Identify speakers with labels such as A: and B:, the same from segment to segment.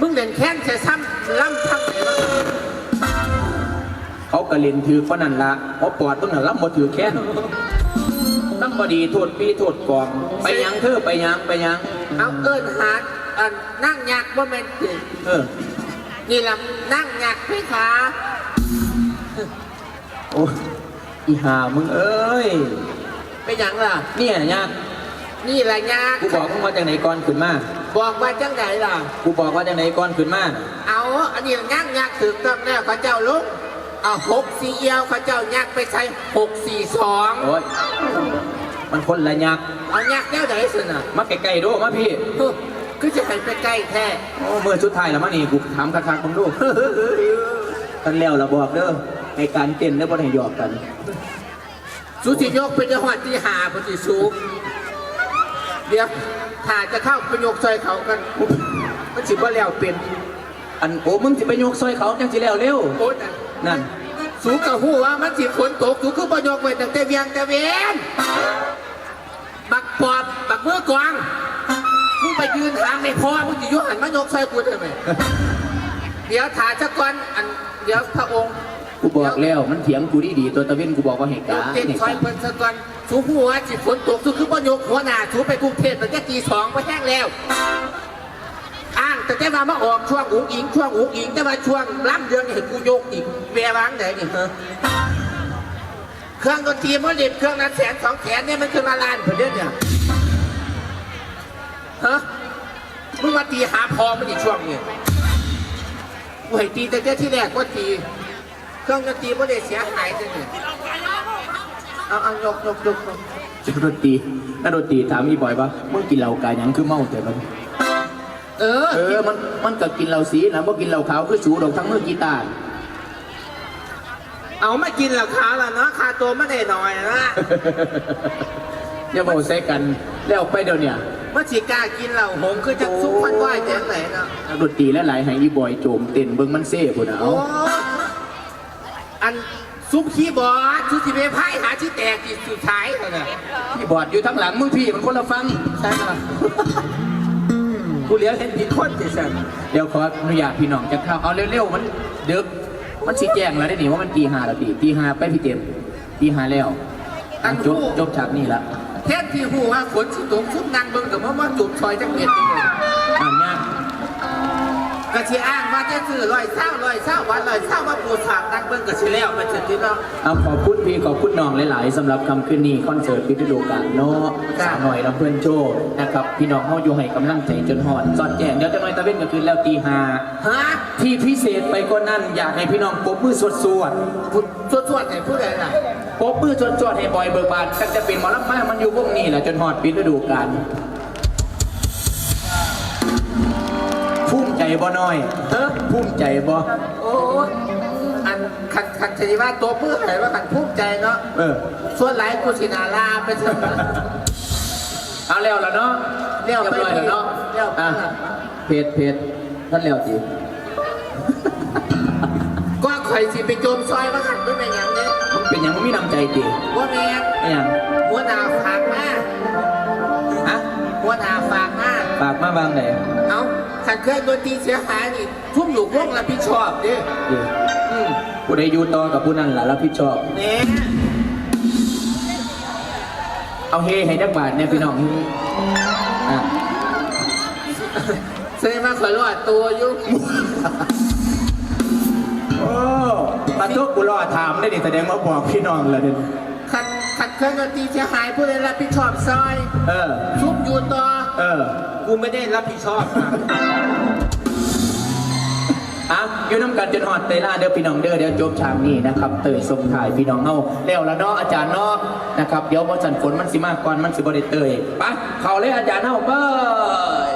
A: มึงเล่นแค้นใส่ซ้ำล่ำทั้งไหนวะ
B: เขากระเล่นถือปานนันละเพราะปอดต้นน่ะรับบ่ถือแค้นตั้งบดีโทษปีโทษกอง ไปหยังเธอไปหยังไปหยัง
A: เอาเอิญหาอันนั่งยักษ์ว่าแม่นจริง
B: เออ
A: นี่ละนั่งยักษ์พี่ขา
B: โอ้ยอีหามึงเอ้ย
A: ไปหยังล่ะ
B: เนี่ยยาก
A: นี่ละยักษ์
B: กูบอกมึงว่าจังไหนก่อนขึ้นมา
A: บอกว่าจังไหนล่ะ
B: กูบอกว่าจังไหนก่อนขึ้นมาน่ะ
A: เอาอันนี้ยักษ์ยักษ์ถึงต้องแน่เขาเจ้าลุกเอาหกสี่เอียวเขาเจ้ายักษ์ไปใช้หกสี่สอง
B: โอ้ยมันคนละยักษ์
A: เอายักษ์แนวไหนสินะ
B: มาใกล้ๆดูมาพี่
A: ฮึก็จะให้ไปใกล้แท้
B: โอ้เมื่อสุดท้ายแล้วมานี่กูถามคักๆมึงดูกันแล้วเราบอกเด้อในการเต้นเด้อบ่ได้หยอกกัน
A: สุธิยกเป็นจังหวัดที่หาปฏิสูง เดี๋ยวถ้าจะเข้าไปยกซอยเขากันมันสิว่าแล้วเป็น
B: อันโอ้มึงสิไปโยกซอยเขาจังสิแล้วเร็ว
A: โอ๊ยนั่น
B: นั่น
A: สูงกับหูว่ามันสิฝนตกสูงคือประโยคไว้ตั้งแต่เวียงแต่เวียนบักปอบบักมือกวางมึงไปยืนทางในพ่อมึงจะยุหันมายกซอยกูทำไมเดี๋ยวถ่ายสักก่อนอันเดี๋ยวพระองค์
B: กูบอกแล้วมันเถียงกูดีๆตัวตะเวนกูบอกว่าเหตุ
A: เดี๋ย
B: กาวรณ์
A: เต้น
B: เนี่ย
A: ซอยเพิ่นสักก่อน สูหัวสิฝนตกสูงคือประโยคหัวหน้าสูไปกรุงเทพตั้งแต่ตีสองไปแห้งแล้วอ้างแต่แต่ว่ามาออกช่วงอุ๋งอิงช่วงอุ๋งอิงแต่ว่าช่วงล้ำเดือนเห็นกูโยกอีกเวียวางไหนนี่ฮะเครื่องดนตรีมันเด็ดเครื่องนั้นแสนสองแสนเนี่ยมันคือมาลานเพื่อนเนี่ยฮะมึงมาตีหาพอมันอีกช่วงเนี่ยกูให้ตีแต่เจ้าที่แรกก็ตี เครื่องดนตรีมันเด็เสียหายจังเนี่ย เอาเอายกยกยกยก
B: นักดนตรีนักดนตรีถามอีบ่อยว่ามึงกินเหล้ากายยังคือเมาแต่มัน
A: เออ
B: เออมันมันก็กินเหล้าสีนะบ่กินเหล้าขาวคือสูดอกทั้งมือกีตาร์
A: เอามากินแล้วขาแล้วเนาะคาตัวไม่ได้หน่อยนะ
B: อย่าบอกใส่กันแล้วไปเดี๋ยวเนี่ย
A: ว่าสิกล้ากินเหล้าหงคือจะซุกพันไหวแจงไหนเนาะ
B: นักดนตรีและหลายๆให้อีบ่อยโจมเต้นเบิ่งมันเซ่พุ่นน่ะ
A: โอ้
B: เอา
A: อัน ซุปขี้บอสชุดที่ไปไพ่หาที่แตกที่สุดท้ายเท่านั้น
B: พี่บอดอยู่ทั้งหลังมึงพี่มันคนละฟัง
A: ใช่ไหมกูเหลียวเห็นผิดคนที่สัน
B: เดี๋ยวขออนุญาตพี่น้องจะเข้าเอาเร็วๆมันดึกมันสิแจ้งแล้วได้นี่ว่ามันตีห้าแล้วตีตีห้าไปพี่เต็มตีห้าแล้วอะจบจบฉากนี้ละ
A: แทนที่หูว่าฝนสิตกชุบนางเบิ่งกับว่ามาจุดซอยจังเม็ดนี่
B: ก็
A: สิอ้างว่าจะซื้อลอยเศร้าลอยเศร้าวันลอยเศร้าว่าปูสากนางเบิ่งก็สิแล้วมันจะที่เนาะ
B: เอาขอบคุณพี่ขอบคุณน้องหลาย ๆสำหรับคำขึ้นนี้คอนเสิร์ตพิธีโลกาสเนาะ
A: ครับ
B: สาวหน่อยน้ำเพื่อนโชว์นะครับพี่น้องเฮาอยู่ให้กำลังใจจนหอดสอดแจ้งเดี๋ยวจะน้อยตะเว้นก็คือแล้วตีห้า
A: ฮะ
B: ที่พิเศษไปกว่านั้นอยากให้พี่น้องปรบมือสวดสวด
A: พูดสวดๆให้ผู้ใดล่ะ
B: ปรบมือสวดสวดให้บอยเบิกบานตั้งแต่เป็นหมอลำมามันอยู่วงนี้แหละจนหอดปิดฤดูกาล บ่น้อย
A: เออ
B: ภูมิใจบ่
A: โอ้ยอันขันขันชนิว่าตัวเพื่อไหนว่าขันภูมิใจเนาะ
B: เออ
A: ส่วนหลายกูสินาลาไปเถอะ
B: เอาแล้วแล้วเนาะ
A: เรียว
B: เรียบร้อยแล้วเนาะ
A: เรียบ
B: อะเพจเพจท่านแล้วจี
A: ก็ข่อยสิไปโจมซอยว่าขันไม่เป็นอย่างนี้
B: มันเป็นอย่างมันมีน้ำใจจี
A: ว่าแม่น
B: ไอ้หยัง
A: หัวหน้าฝากมา
B: ฮะ
A: หัวหน้าฝากมา
B: ฝากมาบางไหน
A: เอา ขันเครื่องดนตรีเสียหายนี่ทุ่มอยู่วงรับผิดชอบดิ
B: จี
A: อืม
B: ผู้ใดอยู่ต่อกับผู้นั้นล่ะรับผิดชอบ
A: เนี่ย
B: เอาเฮให้ดักบาทเนี่ยพี่น้องอะ
A: แสดงว่าข่อยรอดตัวอยู่
B: โอ้ปาทุกกูรอถามได้ดิแสดงว่าบอกพี่น้องแล้วเดิ
A: ขันขันเครื่องดนตรีเสียหายผู้ใดรับผิดชอบซอย
B: เออ
A: ทุ่มอยู่ต่อ
B: เออ
A: กูไม่ได้รับผิดชอบนะ
B: อะอยู่น้ำกันจนหอดเตยล่าเดี๋ยวพี่น้องเด้อเดี๋ยวจบฉากนี้นะครับเตยส่งถ่ายพี่น้องเฮาแล้วละเนาะอาจารย์เนาะนะครับเดี๋ยวพอสันฝนมันสิมากก่อนมันสิบ่ได้เตยไปเข้าเลยอาจารย์เฮาไป
C: สุดท้าย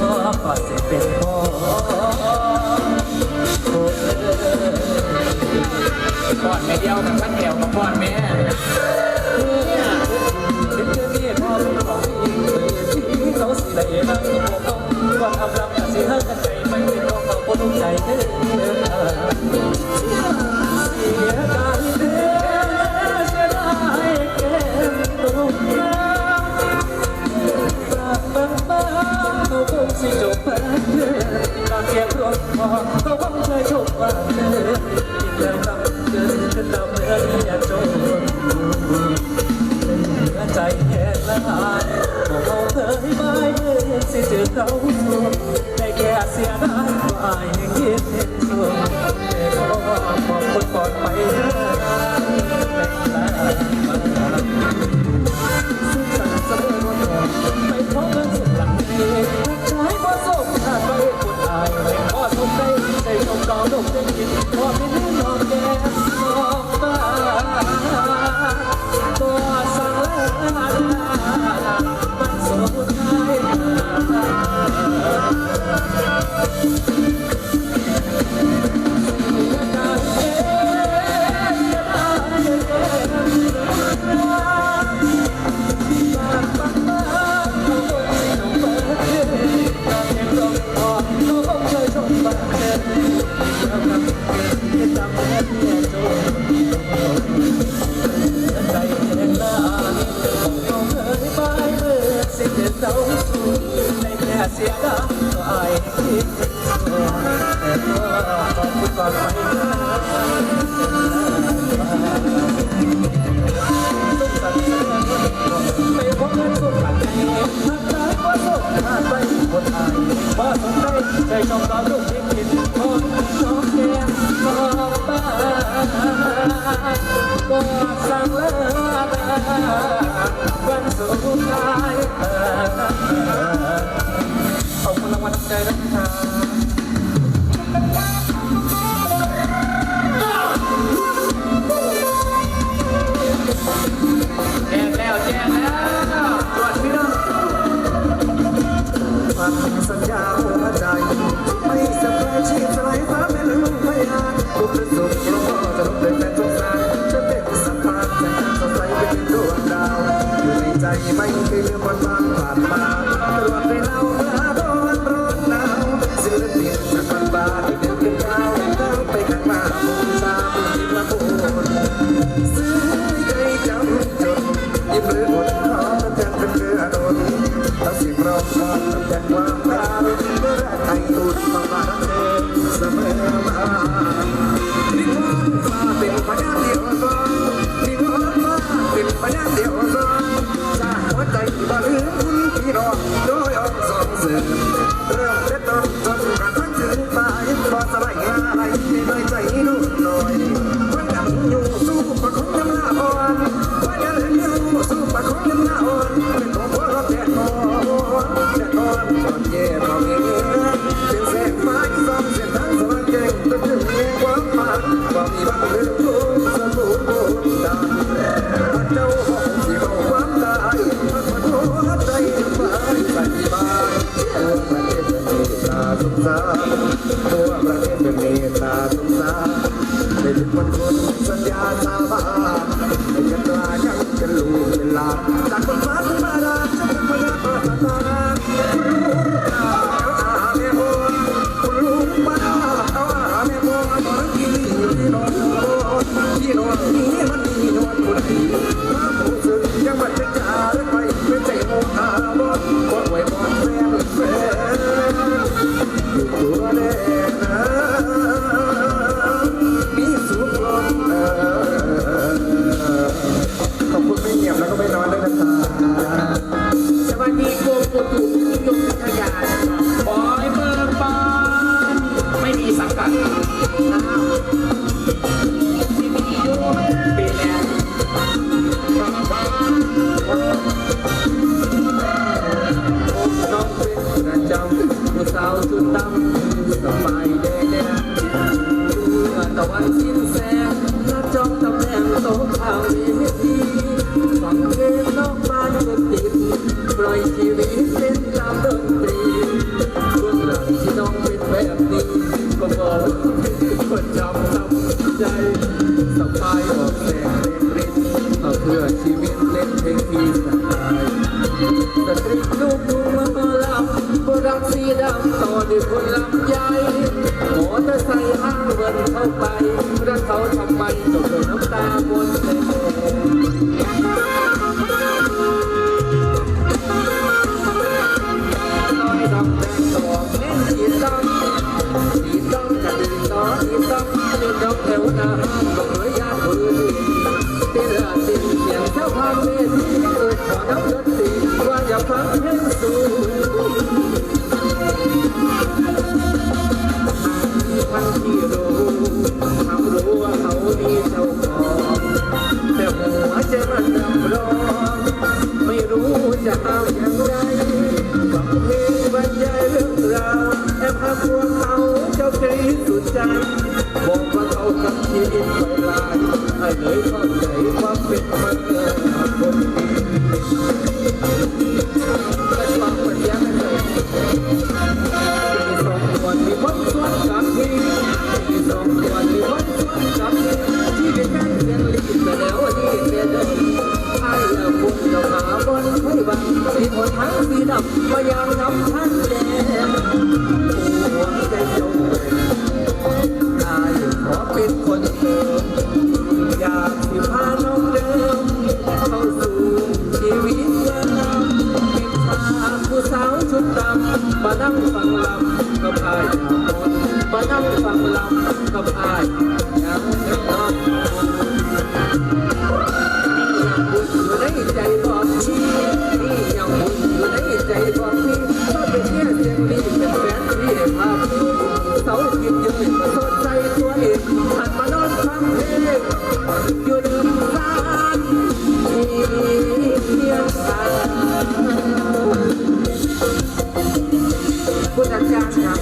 C: ก็
D: จะเป็นพ่อป้อแม่เดียวกับข้าเดีย
C: ว
D: กับป้อแม่เป็นเจ้าเมียพ่อเป็นของพี่เขาสีละเอียดนะก็ต้องก่อนอำลำแต่สีเฮิร์กันใจไม่เป็นของเขาคนใจเธอ ว่าสนใจใจชมต่อลูที่ผิคนน้องแก้มขอบ้านก็สั่งเลิกวัน
E: สุดท้า
C: ยขอรัลน้ะ
D: ชีพสลายฟ้าเป็นเรื่องพยานผู้ประสบเราก็จะรับเป็น ดำต่อด้วยคนลำใยหมอจะใส่ห้างเวินเข้าไปรักเขาทำไมจบด้วยน้ำตาบนเต็น้อยดำแดงต่อเล่นสีดำสีดำกระดิ่งต่อสีดำเล่นดอกแถวนาห้อกเหลือยาปืนเต้นละตินเสียงเจ้าพามเวทีเปิดขอน้ำดตีวาอยาฟังเพลงสูง พันที่รู้ทำรู้ว่าเขาดีเจ้าของแต่หัวใจ
F: มันรำ
D: ร้อ
F: ไม่รู้จะ
D: ทำอย่า
F: งไรฟังเพลงบยายเรื่องราแอบหาวเขาเจ้าครี
D: สุดใจ 或者这样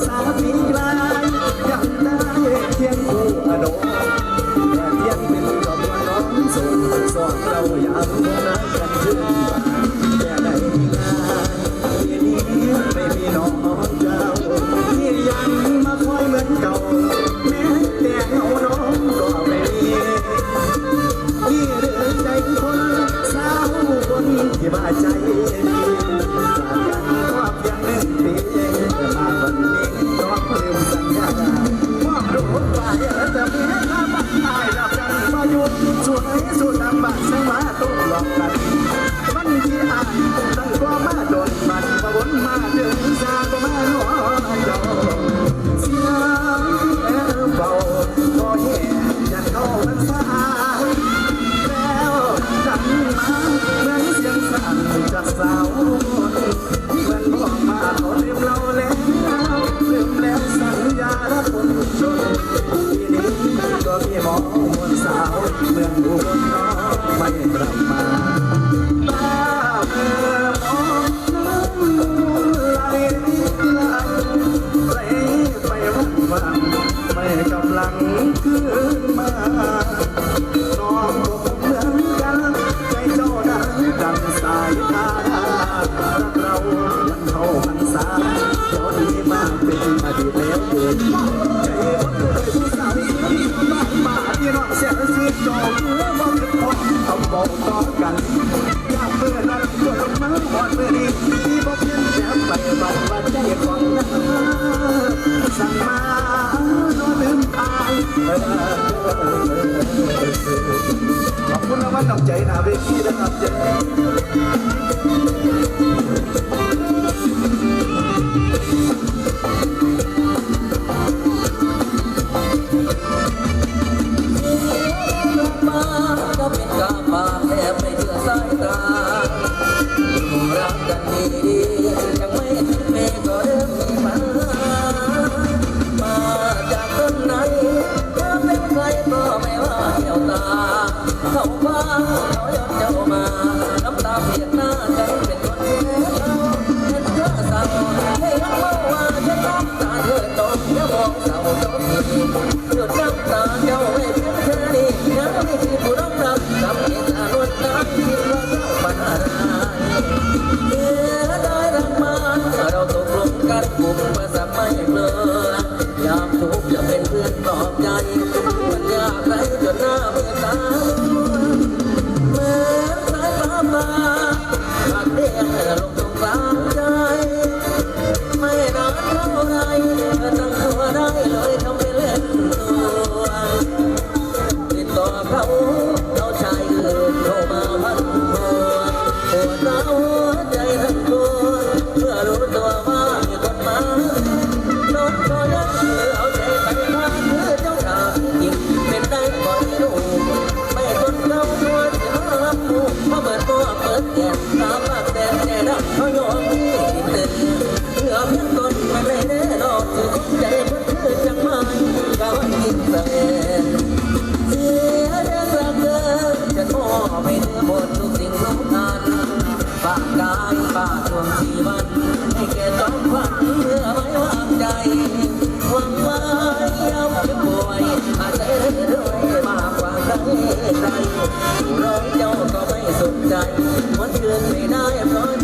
D: Sama-sama. ตั้งความมาจนมันมาวนมา
C: เจอ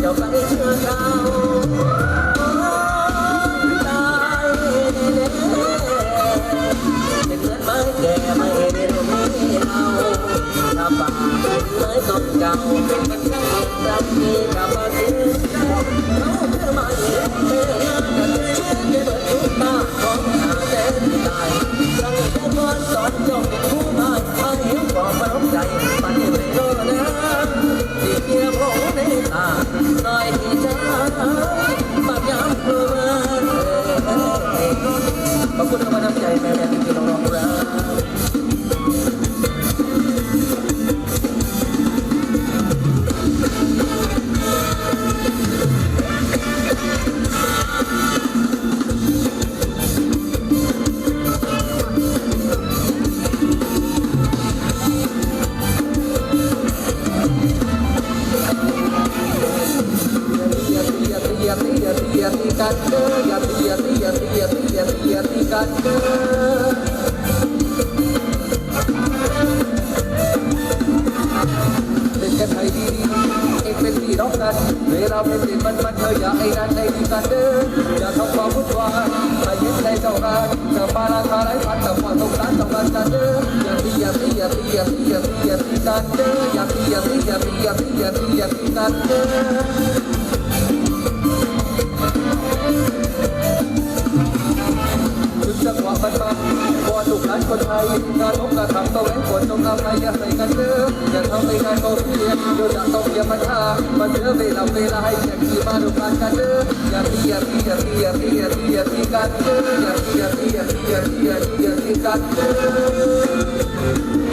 C: 要把你扯 thunder การทุ
G: กการทำต้องเล่นกดจงทำไปอย่าใส่กันเด้ออย่าทำไปการโกงเพียอยู่จากตรงอย่ามาท่ามาเจอเวลาเวลาให้แข่งขี่มาดูการกันเด้ออย่าพี่อย่าพี่อย่าพี่อย่าพี่อย่าพี่อย่าพี่กันเด้ออย่าพี่อย่าพี่อย่าพี่อย่าพี่อย่าพี่อย่าพี่กันเด้อ